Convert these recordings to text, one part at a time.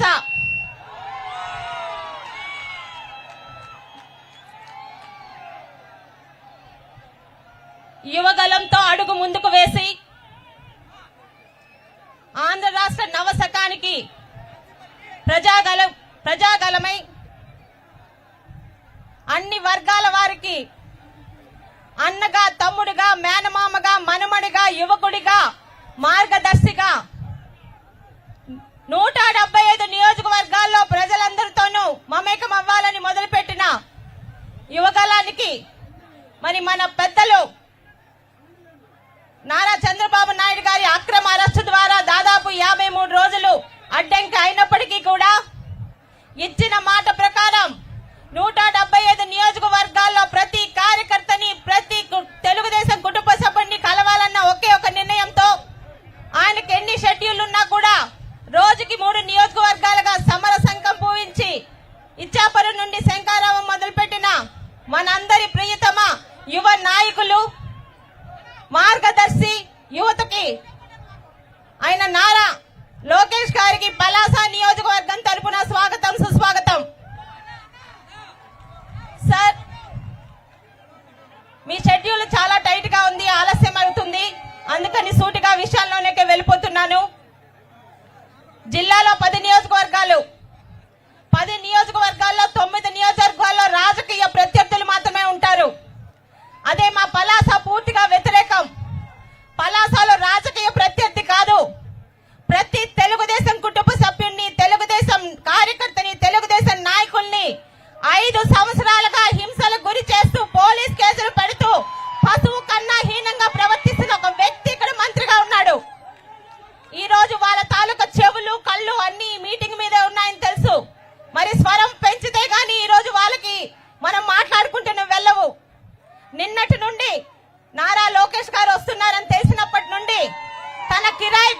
పలాస యువగలంతో అడుగు ముందుకు వేసి ఆంధ్ర రాష్ట్ర నవశకానికి ప్రజాగల ప్రజాగలమై అన్ని వర్గాల వారికి అన్నగా తమ్ముడిగా మేనమామగా మనుమడిగా యువకుడిగా మార్గదర్శిగా నూట డెబ్బై ఐదు నియోజకవర్గాల్లో ప్రజలందరితోనూ మమేకం అవ్వాలని మొదలుపెట్టిన యువకాలానికి మరి మన పెద్దలు నారా చంద్రబాబు నాయుడు గారి అక్రమ అరెస్టు ద్వారా దాదాపు యాభై మూడు రోజులు అడ్డంకి అయినప్పటికీ కూడా ఇచ్చిన మాట ప్రకారం నూట డెబ్బై ఐదు నియోజకవర్గాల్లో ప్రతి కార్యకర్తని ప్రతి కు- తెలుగుదేశం కుటుంబ సభ్యుడిని కలవాలన్న ఒకే ఒక నిర్ణయంతో ఆయనకి ఎన్ని షెడ్యూల్ ఉన్నా కూడా రోజుకి మూడు నియోజకవర్గాలుగా సమర సంఘం పూవించి ఇచ్చాపురం నుండి శంకారావం మొదలుపెట్టిన మనందరి ప్రియతమ యువ నాయకులు మార్గదర్శి యువతకి ఆయన నారా లోకేష్ గారికి పలాస నియోజకవర్గం తరపున స్వాగతం సుస్వాగతం. సార్ మీ షెడ్యూల్ చాలా టైట్గా ఉంది ఆలస్యం అవుతుంది. అందుకని సూటిగా విషయాల్లోనే వెళ్ళిపోతున్నాను. జిల్లాలో పది నియోజకవర్గాలు. పది నియోజకవర్గాల్లో తొమ్మిది నియోజకవర్గాల్లో రాజకీయ ప్రత్యర్థులు మాత్రమే ఉంటారు.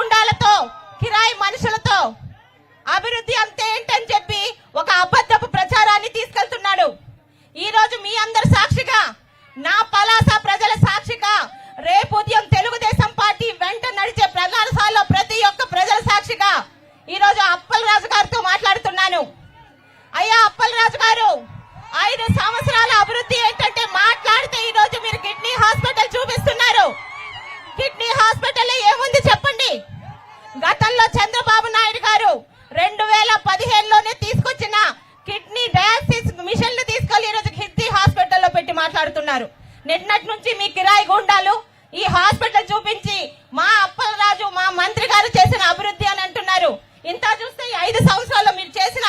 గుండాలతో కిరాయి మనుషులతో. అభివృద్ధి అంతే ఏంటని చెప్పి ఒక అబద్ధపు ప్రచారాన్ని తీసుకెళ్తున్నాడు. ఈ రోజు మీ అందరి సాక్షిగా నా పలాస ప్రజల సాక్షిగా రేపు ఉదయం తెలుగుదేశం పార్టీ వెంట నడిచే ప్రధానశాలలో ప్రతి ఒక్క ప్రజల సాక్షిగా ఈ రోజు అప్పల్ రాజు గారితో మాట్లాడుతున్నాను. అయ్యా అప్పల్ రాజు గారు ఐదు సంవత్సరాల అభివృద్ధి ఏంటంటే మాట్లాడితే ఈ రోజు మీరు కిడ్నీ హాస్పిటల్ చూపిస్తున్నారు. కిడ్నీ హాస్పిటల్ ఏముంది చెప్పండి? గతంలో చంద్రబాబు నాయుడు గారు రెండు వేల పదిహేనులోనే తీసుకొచ్చిన కిడ్నీ డయాలసిస్ మిషన్లు తీసుకెళ్ళి ఈరోజు కిడ్నీ హాస్పిటల్లో పెట్టి మాట్లాడుతున్నారు. నిన్నటి నుంచి మీ కిరాయి గుండాలు ఈ హాస్పిటల్ చూపించి మా అప్పలరాజు మా మంత్రి గారు చేసిన అభివృద్ధి అని అంటున్నారు. ఇంత చూస్తే ఐదు సంవత్సరాల్లో మీరు చేసిన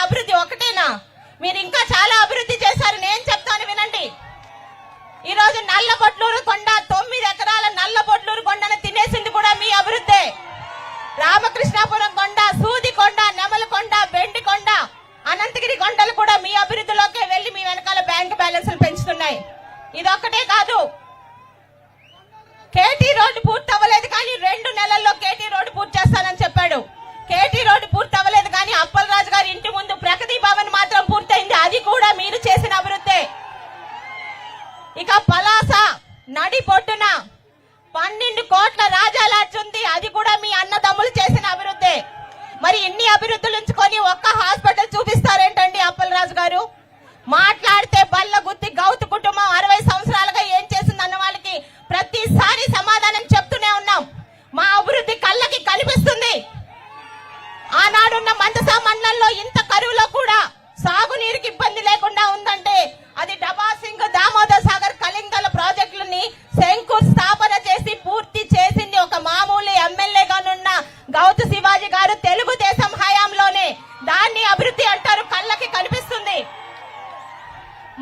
ఉన్న మందసా మండలంలో ఇంత కరువులో కూడా సాగునీరుకి ఇబ్బంది లేకుండా ఉందంటే అది డబాసింగ్ దామోదర్ సాగర్ కలింగల ప్రాజెక్టులని శంకుస్థాపన చేసి పూర్తి చేసింది ఒక మామూలు ఎమ్మెల్యేగానున్న గౌతు శివాజీ గారు తెలుగుదేశం హయాంలోనే. దాన్ని అభివృద్ధి అంటారు కళ్ళకి కనిపిస్తుంది.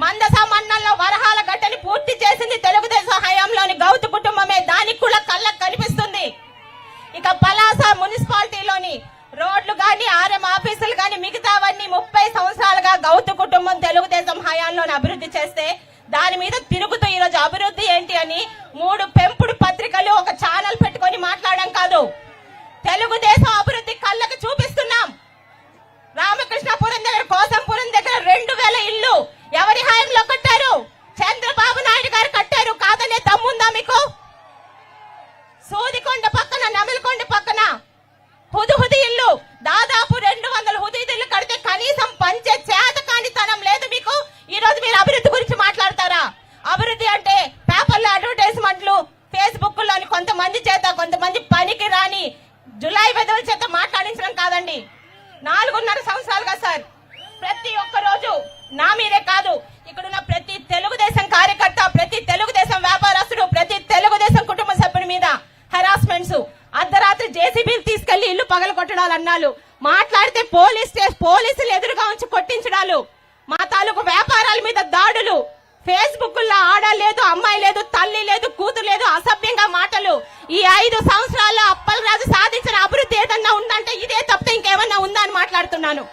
మందసా మండలంలో వరహాల గడ్డని పూర్తి చేసింది తెలుగుదేశం హయాంలోని గౌతు కుటుంబమే. దానికి కూడా కళ్ళకు కనిపిస్తుంది. ఇక పలాస మున్సిపాలిటీలోని రోడ్లు గాని ఆర్ఎం ఆఫీసులు గాని మిగతావన్నీ ముప్పై సంవత్సరాలుగా గౌతు కుటుంబం తెలుగుదేశం హయాంలోని అభివృద్ధి చేస్తే దాని మీద తిరుగుతూ ఈరోజు అభివృద్ధి ఏంటి అని మూడు పెంపుడు పత్రికలు ఒక ఛానల్ పెట్టుకొని మాట్లాడడం కాదు. తెలుగుదేశం అభివృద్ధి కళ్ళకు చూపిస్తున్నాం. రామకృష్ణపురం దగ్గర కోసంపురం దగ్గర రెండు వేల ఇల్లు ఎవరి హయాంలో కట్టారు? చంద్రబాబు నాయుడు గారు కట్టారు కాదనే దమ్ముందా మీకు? సూదికొండ పక్కన నమిలికొండ పక్కన అభివృద్ధి అంటే పేపర్లో అడ్వర్టైజ్మెంట్లు ఫేస్బుక్లోని కొంతమంది చేత కొంతమంది పనికి రాని జులై వెదవుల చేత మాట్లాడించడం కాదండి. నాలుగున్నర సంవత్సరాలుగా సార్ ప్రతి ఒక్క రోజు నా మీరే కాదు ఇక్కడున్న ప్రతి తెలుగుదేశం కార్యకర్త ప్రతి తెలుగుదేశం వ్యాపారస్తుడు ప్రతి తెలుగుదేశం కుటుంబ సభ్యుడి మీద హెరాస్మెంట్స్ అర్ధరాత్రి జేసీబీలు తీసుకెళ్ళి ఇల్లు పగల కొట్టడాలన్నాలు మాట్లాడితే పోలీస్ పోలీసులు ఎదురుగా ఉంచి కొట్టించడాలు మా తాలూకు వ్యాపారాల మీద దాడులు ఫేస్బుక్లో ఆడ లేదు అమ్మాయి లేదు తల్లి లేదు కూతురు లేదు అసభ్యంగా మాటలు. ఈ ఐదు సంవత్సరాల్లో అప్పలరాజు సాధించిన అభివృద్ధి ఏదన్నా ఉందంటే ఇదే తప్పితే ఇంకేమన్నా ఉందా అని మాట్లాడుతున్నాను.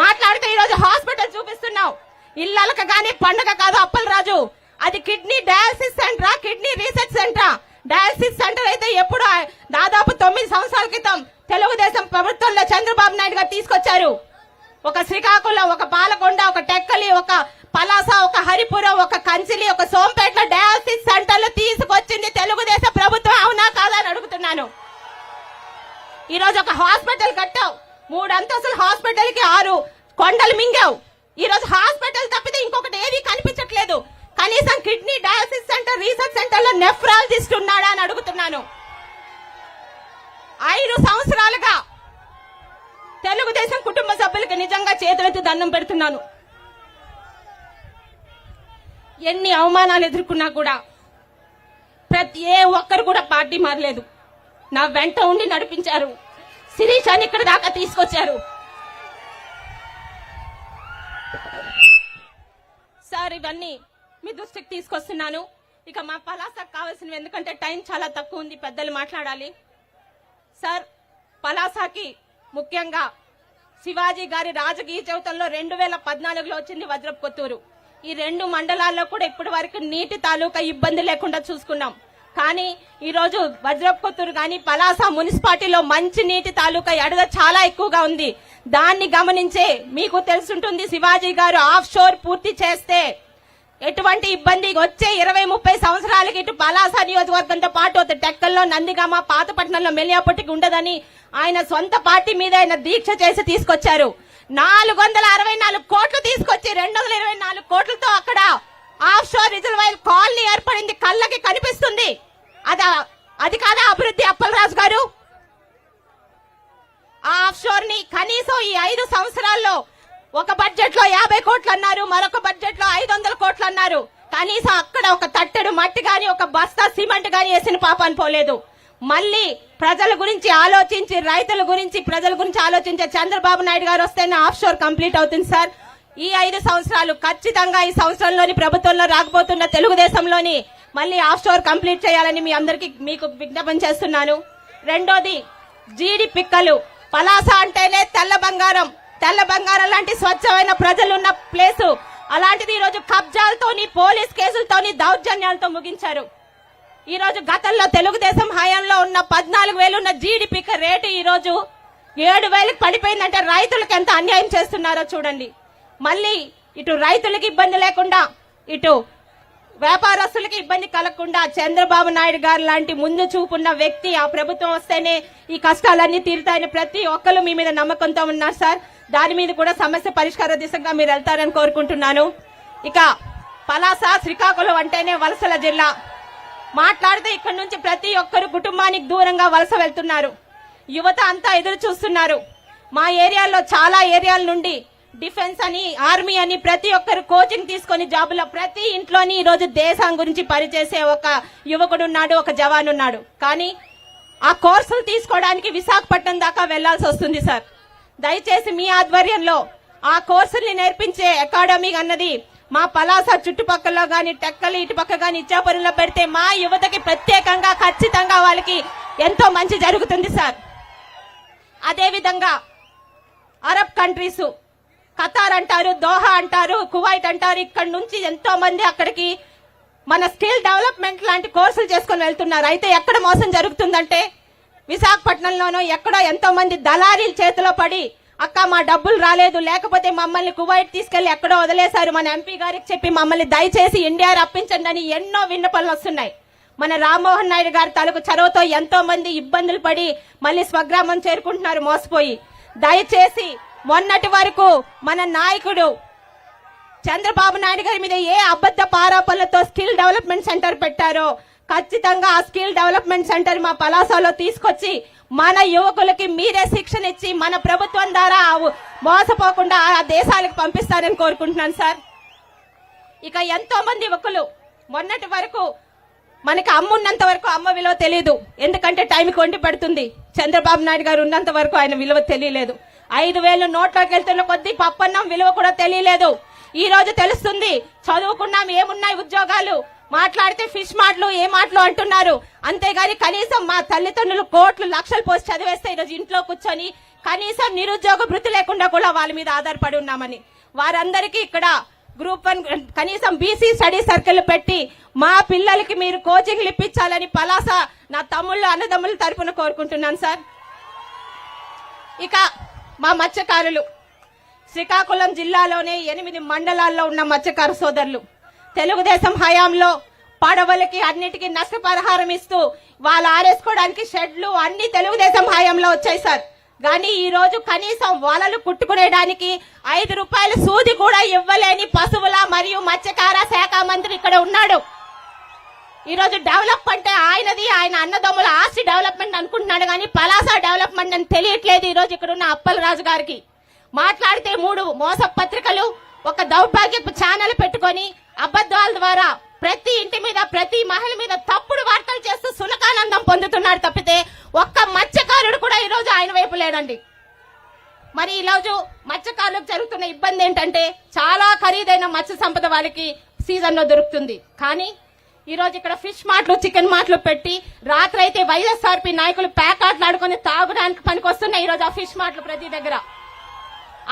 మాట్లాడితే ఈ రోజు హాస్పిటల్ చూపిస్తున్నావు. ఇళ్ళక కానీ పండగ కాదు అప్పలరాజు. అది కిడ్నీ డయాలసిస్ సెంటరా కిడ్నీ రీసెర్చ్ సెంటరా? డయాలసిస్ సెంటర్ అయితే ఎప్పుడు దాదాపు తొమ్మిది సంవత్సరాల క్రితం తెలుగుదేశం ప్రభుత్వంలో చంద్రబాబు నాయుడు గారు తీసుకొచ్చారు. ఒక శ్రీకాకుళం ఒక పాలకొండ ఒక టెక్కలి ఒక పలాస ఒక హరిపురం ఒక కంచిలి ఒక సోంపేట డయాలసిస్ సెంటర్లు తీసుకొచ్చింది తెలుగుదేశం ప్రభుత్వం. అవునా కాదా అని అడుగుతున్నాను. ఈరోజు ఒక హాస్పిటల్ కట్టావు. మూడు అంతస్తుల హాస్పిటల్కి ఆరు కొండలు మింగావు. ఈరోజు హాస్పిటల్ తప్పితే ఇంకొకటి ఏది కనిపించట్లేదు. కనీసం కిడ్నీ డయాలసిస్ సెంటర్ రీసెర్చ్ సెంటర్లో నెఫ్రాలజిస్ట్ ఉన్నాడా అని అడుగుతున్నాను. ఐదు సంవత్సరాలుగా తెలుగుదేశం కుటుంబ సభ్యులకు నిజంగా చేతులెత్తి దండం పెడుతున్నాను. ఎన్ని అవమానాలు ఎదుర్కొన్నా కూడా ప్రతి ఏ ఒక్కరు కూడా పార్టీ మారలేదు. నా వెంట ఉండి నడిపించారు. శిరీషాని ఇక్కడ దాకా తీసుకొచ్చారు. సార్ ఇవన్నీ మీ దృష్టికి తీసుకొస్తున్నాను. ఇక మా పలాసకు కావాల్సినవి ఎందుకంటే టైం చాలా తక్కువ ఉంది పెద్దలు మాట్లాడాలి. సార్ పలాసాకి ముఖ్యంగా శివాజీ గారి రాజకీయ చవితంలో రెండు వేల పద్నాలుగులో వచ్చింది వజ్రపు కొత్తూరు. ఈ రెండు మండలాల్లో కూడా ఇప్పటి వరకు నీటి తాలూకా ఇబ్బంది లేకుండా చూసుకున్నాం. కానీ ఈ రోజు వజ్రపు కొత్తూరు కానీ పలాస మున్సిపాలిటీలో మంచి నీటి తాలూకా ఎడద చాలా ఎక్కువగా ఉంది. దాన్ని గమనించే మీకు తెలుసుంటుంది శివాజీ గారు ఆఫ్ షోర్ పూర్తి చేస్తే ఎటువంటి ఇబ్బంది వచ్చే ఇరవై ముప్పై సంవత్సరాలకి ఇటు పలాస నియోజకవర్గంతో పాటు అటు టెక్కల్లో నందిగామ పాతపట్నంలో మెలియాపట్టికి ఉండదని ఆయన సొంత పార్టీ మీద ఆయన దీక్ష చేసి తీసుకొచ్చారు. నాలుగు వందల అరవై నాలుగు కోట్లు తీసుకొచ్చి రెండు వందల ఇరవై నాలుగు కోట్లతో అక్కడ ఆఫ్ షోర్ రిజర్వాయర్ కాలనీ ఏర్పడింది. కళ్ళకి కనిపిస్తుంది. అదా అది కాదా అభివృద్ధి అప్పలరాజు గారు? ఆ ఆఫ్ షోర్ని కనీసం ఈ ఐదు సంవత్సరాల్లో ఒక బడ్జెట్లో యాభై కోట్లు అన్నారు మరొక బడ్జెట్లో ఐదు వందల కోట్లు అన్నారు కనీసం అక్కడ ఒక తట్టెడు మట్టి గాని ఒక బస్తా సిమెంట్ గాని వేసిన పాపాన్ని పోలేదు. మళ్ళీ ప్రజల గురించి ఆలోచించి రైతుల గురించి ప్రజల గురించి ఆలోచించే చంద్రబాబు నాయుడు గారు వస్తేనే ఆఫ్ షోర్ కంప్లీట్ అవుతుంది సార్. ఈ ఐదు సంవత్సరాలు ఖచ్చితంగా ఈ సంవత్సరంలోని ప్రభుత్వంలో రాకపోతున్న తెలుగుదేశంలోని మళ్ళీ ఆఫ్ షోర్ కంప్లీట్ చేయాలని మీ అందరికి మీకు విజ్ఞాపన చేస్తున్నాను. రెండోది జీడి పిక్కలు. పలాస అంటేనే తెల్ల బంగారం. తెల్ల బంగారం లాంటి స్వచ్ఛమైన ప్రజలున్న ప్లేసు. అలాంటిది ఈరోజు కబ్జాలతోని పోలీస్ కేసులతోని దౌర్జన్యాలతో ముగించారు. ఈ రోజు గతంలో తెలుగుదేశం హయాంలో ఉన్న పద్నాలుగు వేలు ఉన్న జీడిపిక రేటు ఈ రోజు ఏడు వేలకు పడిపోయిందంటే రైతులకు ఎంత అన్యాయం చేస్తున్నారో చూడండి. మళ్ళీ ఇటు రైతులకు ఇబ్బంది లేకుండా ఇటు వ్యాపారస్తులకు ఇబ్బంది కలగకుండా చంద్రబాబు నాయుడు గారు లాంటి ముందు చూపున్న వ్యక్తి ఆ ప్రభుత్వం వస్తేనే ఈ కష్టాలన్నీ తీరుతాయని ప్రతి ఒక్కరు మీ మీద నమ్మకంతో ఉన్నారు సార్. దాని మీద కూడా సమస్య పరిష్కార దిశగా మీరు వెళ్తారని కోరుకుంటున్నాను. ఇక పలాస శ్రీకాకుళం అంటేనే వలసల జిల్లా. మాట్లాడితే ఇక్కడ నుంచి ప్రతి ఒక్కరు కుటుంబానికి దూరంగా వలస వెళ్తున్నారు. యువత అంతా ఎదురు చూస్తున్నారు. మా ఏరియాలో చాలా ఏరియాల నుండి డిఫెన్స్ అని ఆర్మీ అని ప్రతి ఒక్కరు కోచింగ్ తీసుకొని జాబులో ప్రతి ఇంట్లోని ఈరోజు దేశం గురించి పనిచేసే ఒక యువకుడు ఉన్నాడు ఒక జవాన్ ఉన్నాడు. కానీ ఆ కోర్సులు తీసుకోవడానికి విశాఖపట్నం దాకా వెళ్ళాల్సి వస్తుంది సార్. దయచేసి మీ ఆధ్వర్యంలో ఆ కోర్సుల్ని నేర్పించే అకాడమీ అన్నది మా పలాస చుట్టుపక్కల కానీ టెక్కలు ఇటుపక్క కానీ ఇచ్చాపురంలో పెడితే మా యువతకి ప్రత్యేకంగా ఖచ్చితంగా వాళ్ళకి ఎంతో మంచి జరుగుతుంది సార్. అదేవిధంగా అరబ్ కంట్రీసు ఖతార్ అంటారు దోహా అంటారు కువైట్ అంటారు. ఇక్కడ నుంచి ఎంతో మంది అక్కడికి మన స్కిల్ డెవలప్మెంట్ లాంటి కోర్సులు చేసుకొని వెళ్తున్నారు. అయితే ఎక్కడ మోసం జరుగుతుందంటే విశాఖపట్నంలోనూ ఎక్కడో ఎంతో మంది దళారీల చేతిలో పడి అక్క మా డబ్బులు రాలేదు లేకపోతే మమ్మల్ని కువైట్ తీసుకెళ్ళి ఎక్కడో వదిలేశారు. మన ఎంపీ గారికి చెప్పి మమ్మల్ని దయచేసి ఇండియా రప్పించండి అని ఎన్నో విన్నపనలు వస్తున్నాయి. మన రామ్మోహన్ నాయుడు గారి తాలూకు చొరవతో ఎంతో మంది ఇబ్బందులు పడి మళ్ళీ స్వగ్రామం చేరుకుంటున్నారు మోసపోయి. దయచేసి మొన్నటి వరకు మన నాయకుడు చంద్రబాబు నాయుడు గారి మీద ఏ అబద్ధ పారాపలతో స్కిల్ డెవలప్మెంట్ సెంటర్ పెట్టారో ఖచ్చితంగా ఆ స్కిల్ డెవలప్మెంట్ సెంటర్ మా పలాసలో తీసుకొచ్చి మన యువకులకి మీరే శిక్షణ ఇచ్చి మన ప్రభుత్వం ద్వారా మోసపోకుండా ఆ దేశాలకు పంపిస్తారని కోరుకుంటున్నాను సార్. ఇక ఎంతో మంది యువకులు మొన్నటి వరకు మనకి అమ్మ ఉన్నంత వరకు అమ్మ విలువ తెలియదు ఎందుకంటే టైంకి వండి పడుతుంది. చంద్రబాబు నాయుడు గారు ఉన్నంత వరకు ఆయన విలువ తెలియలేదు. ఐదు వేలు నోట్లోకి వెళ్తున్న కొద్దీ పప్పన్నం విలువ కూడా తెలియలేదు. ఈ రోజు తెలుస్తుంది చదువుకున్నాం ఏమున్నాయి ఉద్యోగాలు? మాట్లాడితే ఫిష్ మాటలు ఏ మాటలు అంటున్నారు? అంతేగాని కనీసం మా తల్లిదండ్రులు కోట్లు లక్షలు పోసి చదివేస్తే ఈరోజు ఇంట్లో కూర్చొని కనీసం నిరుద్యోగ భృతి లేకుండా కూడా వాళ్ళ మీద ఆధారపడి ఉన్నామని. వారందరికీ ఇక్కడ గ్రూప్ వన్ కనీసం బీసీ స్టడీ సర్కిల్ పెట్టి మా పిల్లలకి మీరు కోచింగ్లు ఇప్పించాలని పలాస నా తమ్ముళ్ళు అన్నదమ్ముల తరఫున కోరుకుంటున్నాను సార్. ఇక మా మత్స్యకారులు. శ్రీకాకుళం జిల్లాలోనే ఎనిమిది మండలాల్లో ఉన్న మత్స్యకార సోదరులు. తెలుగుదేశం హయాంలో పడవలకి అన్నిటికీ నష్టపరిహారం ఇస్తూ వాళ్ళు ఆరేసుకోవడానికి షెడ్లు అన్ని తెలుగుదేశం హయాంలో వచ్చాయి సార్. కానీ ఈ రోజు కనీసం వలలు కుట్టుకునేడానికి ఐదు రూపాయల సూది కూడా ఇవ్వలేని పశువుల మరియు మత్స్యకార శాఖ మంత్రి ఇక్కడ ఉన్నాడు. ఈరోజు డెవలప్ అంటే ఆయనది ఆయన అన్నదమ్ముల ఆస్తి డెవలప్మెంట్ అనుకుంటున్నాడు కానీ పలాస డెవలప్మెంట్ అని తెలియట్లేదు ఈరోజు ఇక్కడ ఉన్న అప్పల రాజు గారికి. మాట్లాడితే మూడు మోస పత్రికలు ఒక దౌర్భాగ్యపు ఛానల్ పెట్టుకొని అబద్ధాల ద్వారా ప్రతి ఇంటి మీద ప్రతి మహిళ మీద తప్పుడు వార్తలు చేస్తూ సునకానందం పొందుతున్నాడు తప్పితే ఒక్క మత్స్యకారుడు కూడా ఈరోజు ఆయన వైపు లేడండి. మరి ఈ రోజు మత్స్యకారులకు జరుగుతున్న ఇబ్బంది ఏంటంటే చాలా ఖరీదైన మత్స్య సంపద వాళ్ళకి సీజన్లో దొరుకుతుంది. కానీ ఈ రోజు ఇక్కడ ఫిష్ మాటలు చికెన్ మాటలు పెట్టి రాత్రి అయితే వైఎస్ఆర్పి నాయకులు ప్యాకాట్లు ఆడుకొని తాగడానికి పనికొస్తున్నాయి ఈ రోజు ఆ ఫిష్ మాటలు ప్రతి దగ్గర.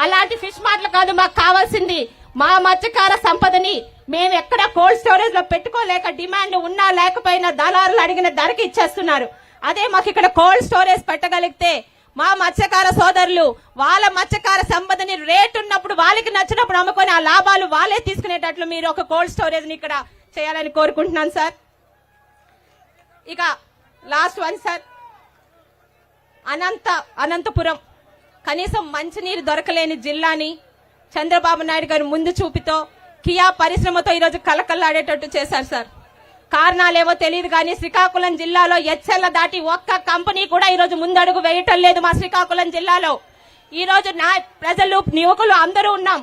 అలాంటి ఫిష్ మాటలు కాదు మాకు కావాల్సింది మా మత్స్యకార సంపదని మేము ఎక్కడ కోల్డ్ స్టోరేజ్లో పెట్టుకోలేక డిమాండ్ ఉన్నా లేకపోయినా దళారులు అడిగిన ధరకి ఇచ్చేస్తున్నారు. అదే మాకు ఇక్కడ కోల్డ్ స్టోరేజ్ పెట్టగలిగితే మా మత్స్యకార సోదరులు వాళ్ళ మత్స్యకార సంపదని రేటు ఉన్నప్పుడు వాళ్ళకి నచ్చినప్పుడు అమ్ముకొని ఆ లాభాలు వాళ్ళే తీసుకునేటట్లు మీరు ఒక కోల్డ్ స్టోరేజ్ని ఇక్కడ చేయాలని కోరుకుంటున్నాను సార్. ఇక last one sir. Anantha Anantapur. కనీసం మంచినీరు దొరకలేని జిల్లాని చంద్రబాబు నాయుడు గారు ముందు చూపితో కియా పరిశ్రమతో ఈరోజు కలకల్లాడేటట్టు చేశారు సార్. కారణాలేవో తెలియదు కానీ శ్రీకాకుళం జిల్లాలో ఎచ్చెల్ల దాటి ఒక్క కంపెనీ కూడా ఈరోజు ముందడుగు వేయటం లేదు మా శ్రీకాకుళం జిల్లాలో. ఈరోజు నా ప్రజలు యువకులు అందరూ ఉన్నాం.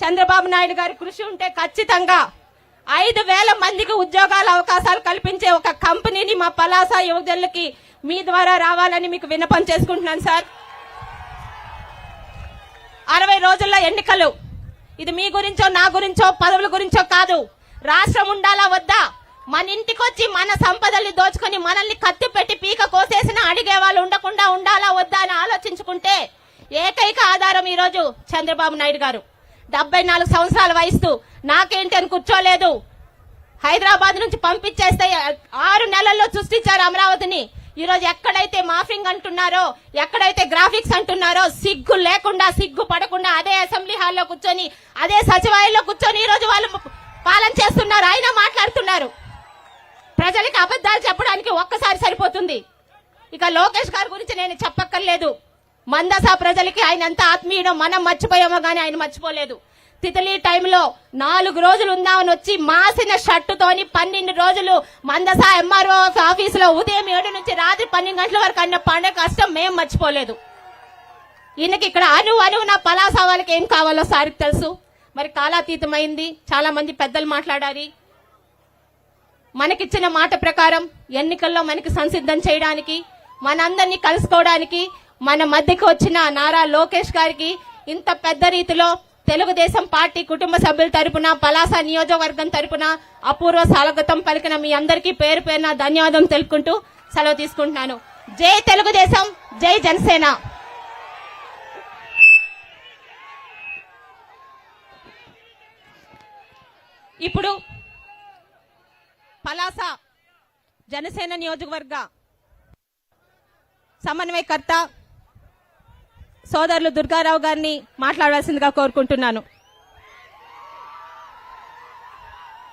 చంద్రబాబు నాయుడు గారి కృషి ఉంటే ఖచ్చితంగా ఐదు వేల మందికి ఉద్యోగాల అవకాశాలు కల్పించే ఒక కంపెనీని మా పలాస యువజనులకి మీ ద్వారా రావాలని మీకు విన్నపం చేసుకుంటున్నాను సార్. అరవై రోజుల్లో ఎన్నికలు. ఇది మీ గురించో నా గురించో పదవుల గురించో కాదు. రాష్ట్రం ఉండాలా వద్దా? మన ఇంటికొచ్చి మన సంపదల్ని దోచుకొని మనల్ని కత్తి పెట్టి పీక కోసేసిన అడిగే వాళ్ళు ఉండకుండా ఉండాలా వద్దా అని ఆలోచించుకుంటే ఏకైక ఆధారం ఈ రోజు చంద్రబాబు నాయుడు గారు. డెబ్బై నాలుగు సంవత్సరాల వయసు నాకేంటి అని కూర్చోలేదు. హైదరాబాద్ నుంచి పంపించేస్తే ఆరు నెలల్లో సృష్టించారు అమరావతిని. ఈరోజు ఎక్కడైతే మాఫింగ్ అంటున్నారో ఎక్కడైతే గ్రాఫిక్స్ అంటున్నారో సిగ్గు లేకుండా సిగ్గు పడకుండా అదే అసెంబ్లీ హాల్లో కూర్చొని అదే సచివాలయంలో కూర్చొని ఈరోజు వాళ్ళు పాలన చేస్తున్నారు. ఆయన మాట్లాడుతున్నారు. ప్రజలకి అబద్ధాలు చెప్పడానికి ఒక్కసారి సరిపోతుంది. ఇక లోకేష్ గారి గురించి నేను చెప్పక్కర్లేదు. మందస ప్రజలకి ఆయన ఎంత ఆత్మీయుడో మనం మర్చిపోయామో గానీ ఆయన మర్చిపోలేదు. తితలి టైంలో నాలుగు రోజులు ఉందామని వచ్చి మాసిన షర్టుతోని పన్నెండు రోజులు మందస ఎంఆర్ఓ ఆఫీసులో ఉదయం ఏడు నుంచి రాత్రి పన్నెండు గంటల వరకు అన్న పండుగ కష్టం మేం మర్చిపోలేదు. ఈయనకి ఇక్కడ అను నా పలాస వాళ్ళకి ఏం కావాలో సారికి తెలుసు. మరి కాలాతీతమైంది. చాలా మంది పెద్దలు మాట్లాడారు. మనకిచ్చిన మాట ప్రకారం ఎన్నికల్లో మనకి సంసిద్ధం చేయడానికి మనందరినీ కలుసుకోవడానికి మన మధ్యకి వచ్చిన నారా లోకేష్ గారికి ఇంత పెద్ద రీతిలో తెలుగుదేశం పార్టీ కుటుంబ సభ్యుల తరపున పలాస నియోజకవర్గం తరపున అపూర్వ స్వాగతం పలికిన మీ అందరికీ పేరు పేరున ధన్యవాదం తెలుపుకుంటూ సెలవు తీసుకుంటున్నాను. జై తెలుగుదేశం జై జనసేన. ఇప్పుడు పలాస జనసేన నియోజకవర్గ సమన్వయకర్త సోదరులు దుర్గారావు గారిని మాట్లాడవలసిందిగా కోరుకుంటున్నాను.